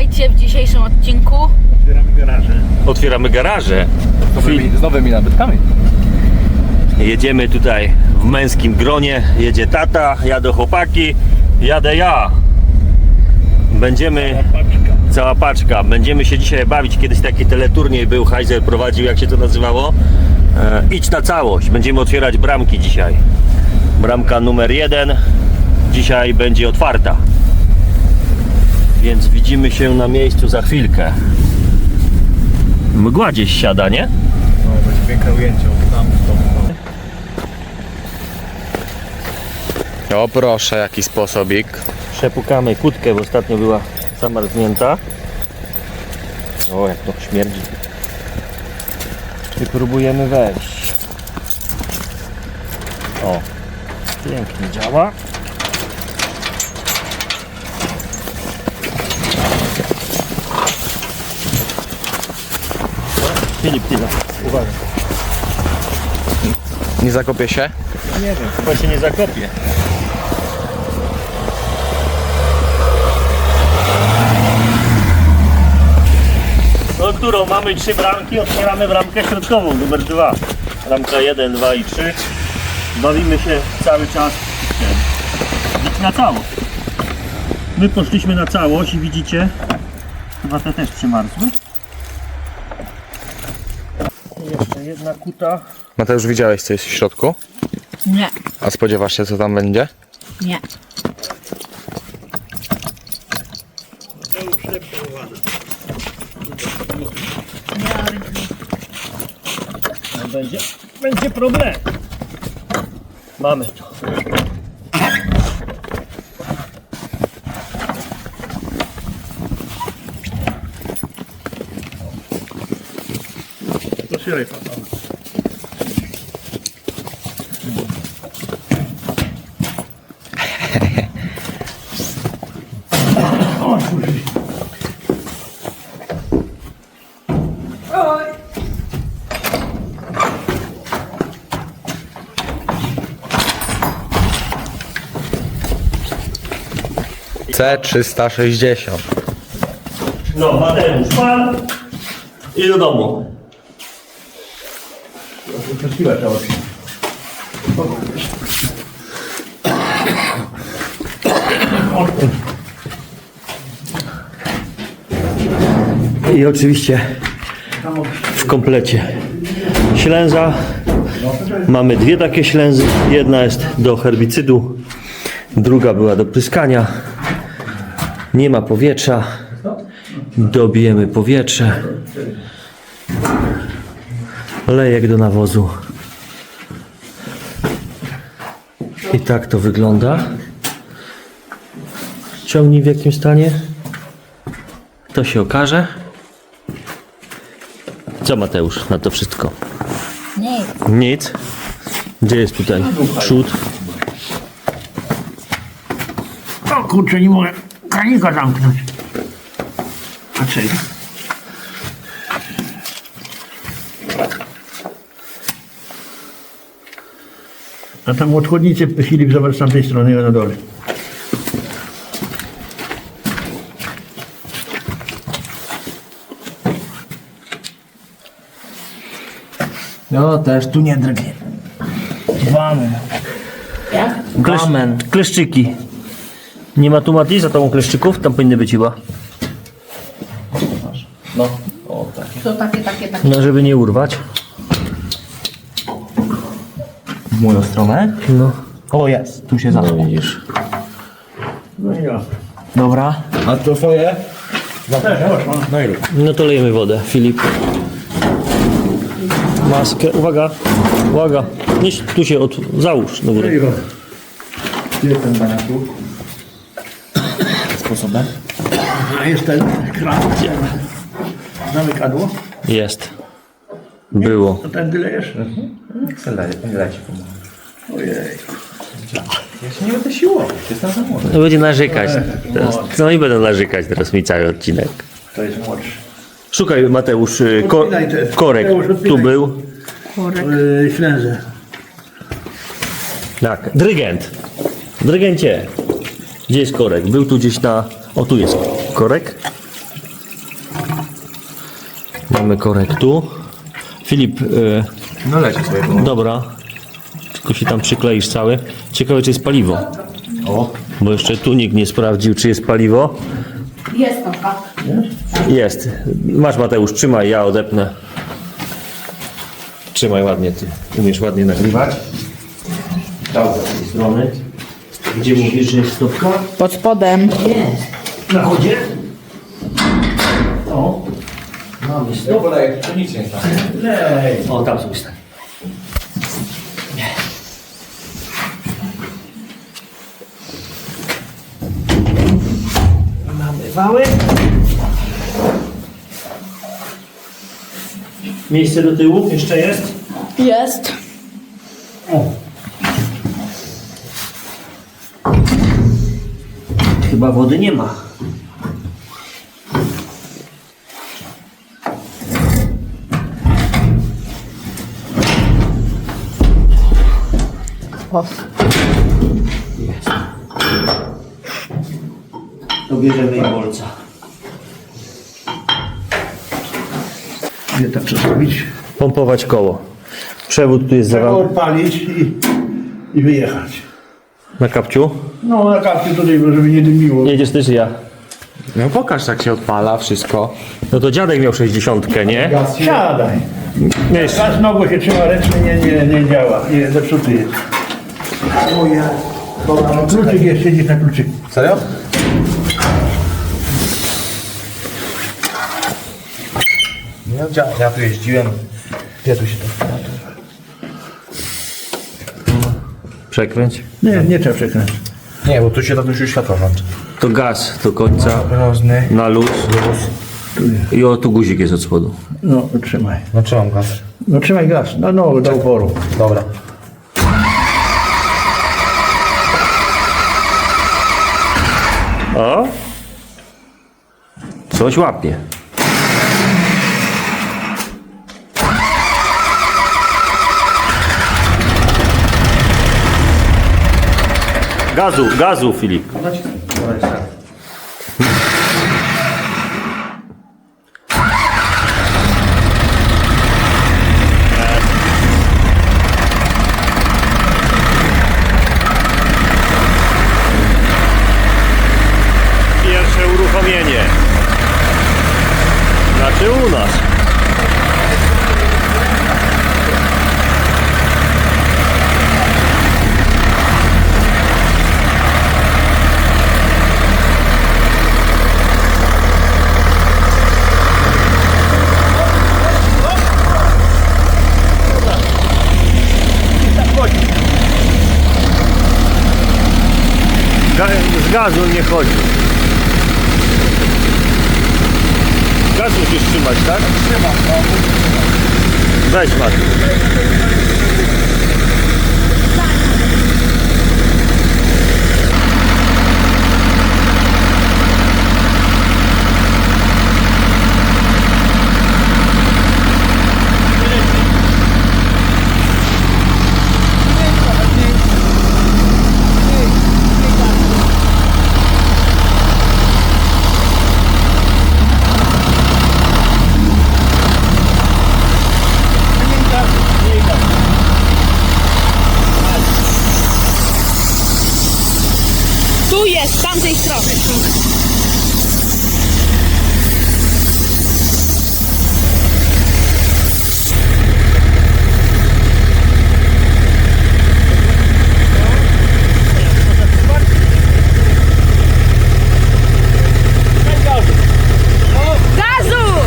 Witajcie w dzisiejszym odcinku. Otwieramy garaże. Otwieramy garaże. Z nowymi, z nowymi nabytkami. Jedziemy tutaj w męskim gronie. Jedzie tata, jadę chłopaki, jadę ja. Będziemy, Paczka. cała paczka, będziemy się dzisiaj bawić. Kiedyś taki teleturniej był, Heiser prowadził, jak się to nazywało. E, idź na całość. Będziemy otwierać bramki dzisiaj. Bramka numer jeden dzisiaj będzie otwarta. Więc widzimy się na miejscu za chwilkę. Mgła gdzieś siada, nie? No, będzie piękne ujęcie. Tam, tam. O proszę, jaki sposobik. Przepukamy kłódkę, bo ostatnio była zamarznięta. O, jak to śmierdzi. I próbujemy wejść. O, pięknie działa. Filip, ty uwaga. Nie zakopie się? Nie wiem, chyba się nie zakopie. No którą? Mamy trzy bramki, otwieramy bramkę środkową, numer dwa. Bramka 1, 2 i 3. Bawimy się cały czas na całość. My poszliśmy na całość i widzicie, chyba te też przymarzły. I Jeszcze jedna kuta. Mateusz, widziałeś co jest w środku? Nie, A spodziewasz się co tam będzie? nie. No będzie, będzie problem. Mamy to. Otwieraj pan. C360. No, Mateusz, pan i do domu. I oczywiście w komplecie ślęza. Mamy dwie takie ślęzy. Jedna jest do herbicydu, druga była do pryskania. Nie ma powietrza. Dobijemy powietrze. Lejek do nawozu. I tak to wygląda. Ciągnij w jakim stanie? To się okaże. Co Mateusz na to wszystko? Nie. Nic. Gdzie jest tutaj przód? O kurczę, nie mogę kranika zamknąć. A? A tam odchodnicę Filip zobacz z tamtej strony na dole. No też tu nie drgnie. Dwamy. Klesz, kleszczyki. Nie ma tu Mati za tą kleszczyków? Tam powinny być chyba. To takie, takie, takie. No, żeby nie urwać. W moją stronę? No, O jest, tu się no zamknął. widzisz. No i ja. Dobra. A to twoje? No i rób. No to lejemy wodę, Filip. Maskę, uwaga, uwaga. Nie, tu się od, załóż do góry. Gdzie ten baniaku? Sposobem? A jest ten kran. Zamykadło. Jest. Było. To ten lejesz? Leci pomogę. Ojej. Ja się nie będę siłował, to jest na za młody. No będzie narzekać. Teraz, no i będę narzekać teraz mi cały odcinek. To jest młodszy. Szukaj Mateusz, y, ko, Odpinaj te- korek. Mateusz, odpinaj. Tu był. Yy, ślęzę. Tak, dyrygent. Dyrygencie. Gdzie jest korek? Był tu gdzieś na... O, tu jest korek. Mamy korektu. Filip, y, No leci sobie. dobra. Tylko się tam przykleisz cały. Ciekawe, czy jest paliwo. O. Bo jeszcze tu nikt nie sprawdził, czy jest paliwo. Jest taka. Jest. Masz Mateusz, trzymaj, ja odepnę. Trzymaj ładnie, ty umiesz ładnie nagrywać. Tam z tej strony. Gdzie mówisz, że jest stopka? Pod spodem. Na chodzie? O. Mamy Ja stopkę. podaję pszenicę tam. Lej. O, tam sobie stań. Mamy wały. Miejsce do tyłu jeszcze jest? Jest. Chyba wody nie ma. O. Jest. To bierzemy i bolca. Nie tak co zrobić? Pompować koło. Przewód tu jest Trzeba zawał odpalić i, i wyjechać. na kapciu. No na karty tutaj, żeby nie dymiło. Jedziesz ty czy ja? No pokaż jak się odpala wszystko. No to dziadek miał 60, nie? Siadaj. Wiesz, Gaz nogą się trzyma ręcznie, nie, nie, nie działa. Nie, zepsuty jest. O ja. Dobra, no kluczyk jest, siedzisz na kluczyku. Serio? Dzia- ja tu jeździłem. Gdzie tu się to przekręć. Nie, nie trzeba przekręcić. Nie, bo tu się to już światło włącza. To gaz do końca, Rozny. na luz. I o, tu guzik jest od spodu. No, trzymaj. No trzymam gaz. No trzymaj gaz, no, no, do oporu. Dobra. O! Coś łapie. Gazu, gazu, Filip uruchomienie. Znaczy u nas. Ga- z gazu nie chodzi. Gaz musisz trzymać, tak? Trzymam, Weź Mati. Tu jest, z tamtej strony. Gazu!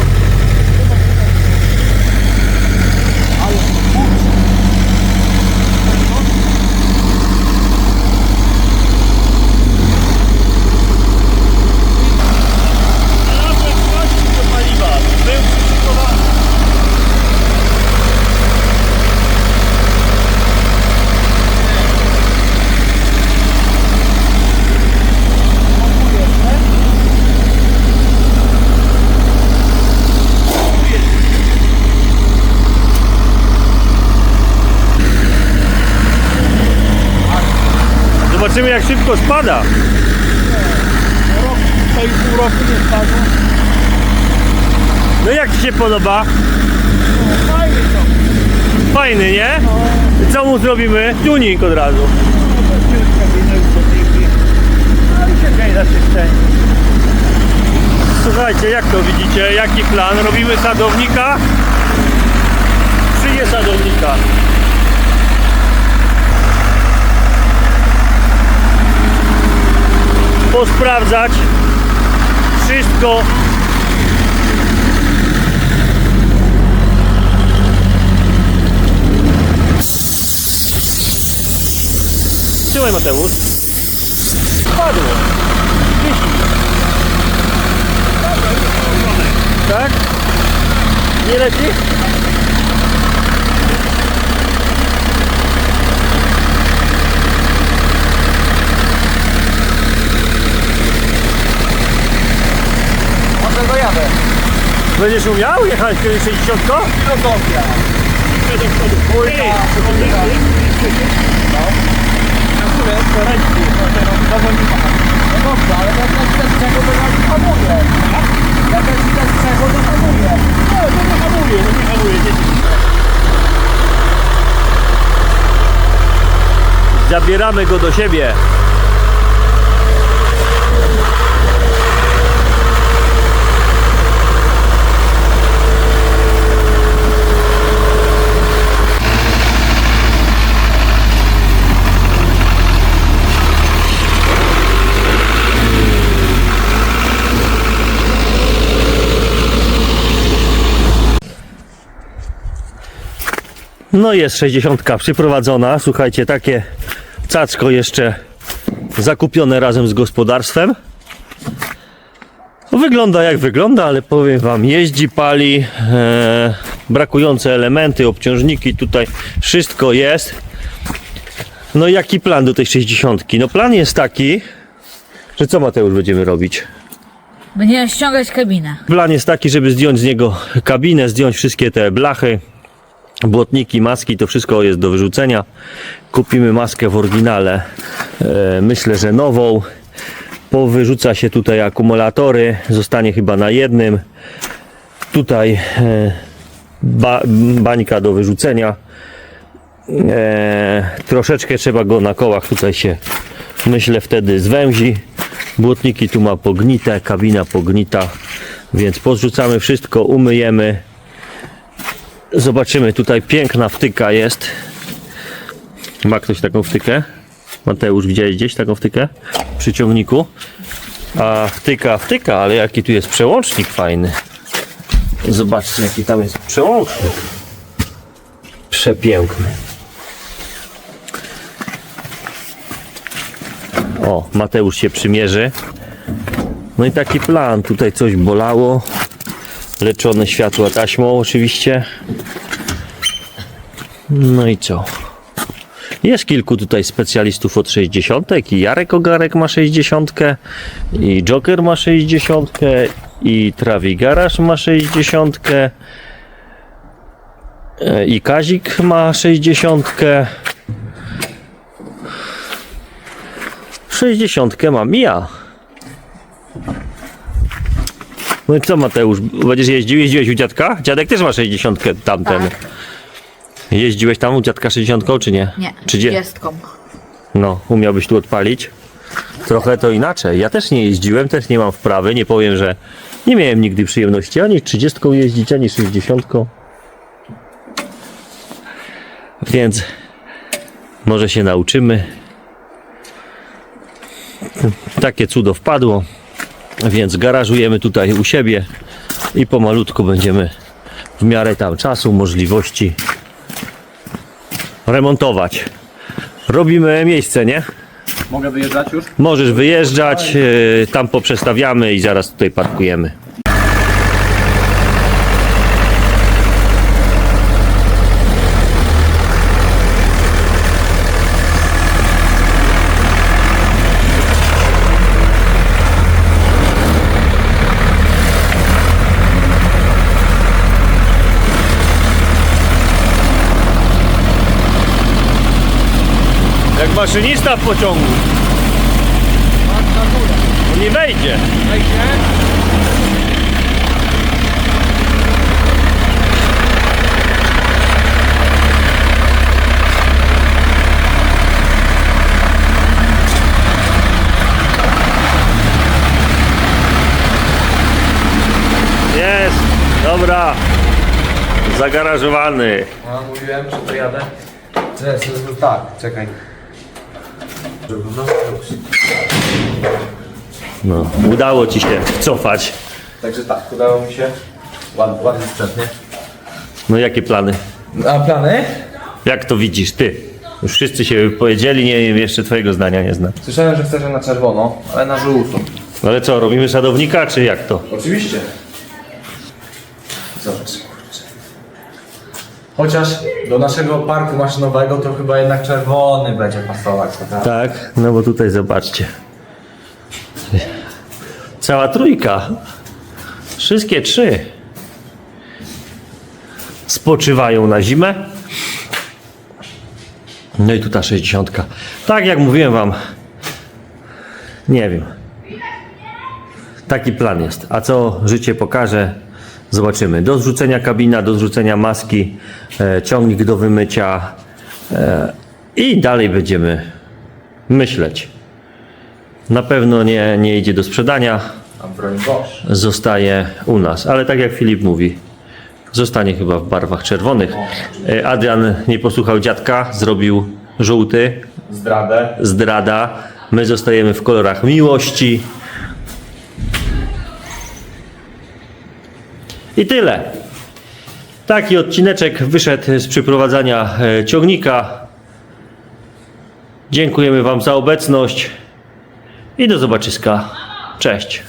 Był przyszykowany. Zobaczymy jak szybko spada. No jak Ci się podoba? Fajnie to. Fajny, nie? Co mu zrobimy? Tuning od razu. Słuchajcie, jak to widzicie? Jaki plan? Robimy sadownika? Czy sadownika? Posprawdzać wszystko. Trzymaj Mateusz. Spadło. Tak? Nie leci? Dojadę. Będziesz umiał jechać kiedyś 60? No dobra. Ej, No dobra, ale ja chcę z czego, to ja nie hamuję. Ja chcę z czego, to hamuję. No, to nie hamuje, no nie hamuje. nie- Zabieramy go do siebie. No jest 60 przyprowadzona. Słuchajcie, takie cacko jeszcze zakupione razem z gospodarstwem. No, Wygląda jak wygląda, ale powiem wam, jeździ, pali, e, brakujące elementy, obciążniki tutaj, wszystko jest. No i jaki plan do tej 60? No plan jest taki, że co Mateusz będziemy robić? Będziemy ściągać kabinę. Plan jest taki, żeby zdjąć z niego kabinę, zdjąć wszystkie te blachy, błotniki, maski, to wszystko jest do wyrzucenia. Kupimy maskę w oryginale, e, myślę, że nową. Powyrzuca się tutaj akumulatory, zostanie chyba na jednym. Tutaj e, ba, bańka do wyrzucenia. E, troszeczkę trzeba go na kołach tutaj się, myślę, wtedy zwęzi. Błotniki tu ma pognite, kabina pognita, więc pozrzucamy wszystko, umyjemy. Zobaczymy, tutaj piękna wtyka jest. Ma ktoś taką wtykę? Mateusz, widziałeś gdzieś taką wtykę? Przy ciągniku. A wtyka, wtyka, ale jaki tu jest przełącznik fajny. Zobaczcie, jaki tam jest przełącznik. Przepiękny. O, Mateusz się przymierzy. No i taki plan. Tutaj coś bolało. Leczone światła taśmą oczywiście. No i co? Jest kilku tutaj specjalistów od 60. I Jarek Ogarek ma 60. I Joker ma 60. I Trawi Garaż ma 60. e, I Kazik ma 60. 60 mam ja. No i co Mateusz, będziesz jeździł? Jeździłeś u dziadka? Dziadek też ma 60 tamten. Tak. Jeździłeś tam u dziadka 60 czy nie? Nie, Czy gdzie? trzydziestką. No, umiałbyś tu odpalić? Trochę to inaczej. Ja też nie jeździłem, też nie mam wprawy. Nie powiem, że nie miałem nigdy przyjemności ani 30 jeździć, ani 60. Więc może się nauczymy. Takie cudo wpadło. Więc garażujemy tutaj u siebie i pomalutku będziemy w miarę tam czasu, możliwości remontować. Robimy miejsce, nie? Mogę wyjeżdżać już? Możesz wyjeżdżać, yy, tam poprzestawiamy i zaraz tutaj parkujemy. Jak maszynista w pociągu. Nie wejdzie. Wejdzie? Jest! Dobra! Zagarażowany. Ja mówiłem, że to jadę. Cześć, tak, czekaj. No, udało ci się cofać. Także tak, udało mi się. Ładny, ładny sprzęt, nie? No jakie plany? A plany? Jak to widzisz ty? Już wszyscy się wypowiedzieli, nie wiem, jeszcze twojego zdania nie znam. Słyszałem, że chcesz na czerwono, ale na żółto. No ale co, robimy sadownika, czy jak to? Oczywiście. Zobacz, kurczę. Chociaż do naszego parku maszynowego to chyba jednak czerwony będzie pasować. prawda? Tak, no bo tutaj zobaczcie. Cała trójka. Wszystkie trzy. Spoczywają na zimę. No i tu ta 60. Tak jak mówiłem wam. Nie wiem. Taki plan jest. A co życie pokaże, zobaczymy. Do zrzucenia kabina, do zrzucenia maski, ciągnik do wymycia e, i dalej będziemy myśleć. Na pewno nie, nie idzie do sprzedania, A broń Boż. zostaje u nas. Ale tak jak Filip mówi, zostanie chyba w barwach czerwonych. E, Adrian nie posłuchał dziadka, zrobił żółty, Zdradę. zdrada. My zostajemy w kolorach miłości. I tyle. Taki odcineczek wyszedł z przyprowadzania e, ciągnika. Dziękujemy Wam za obecność i do zobaczyska. Cześć.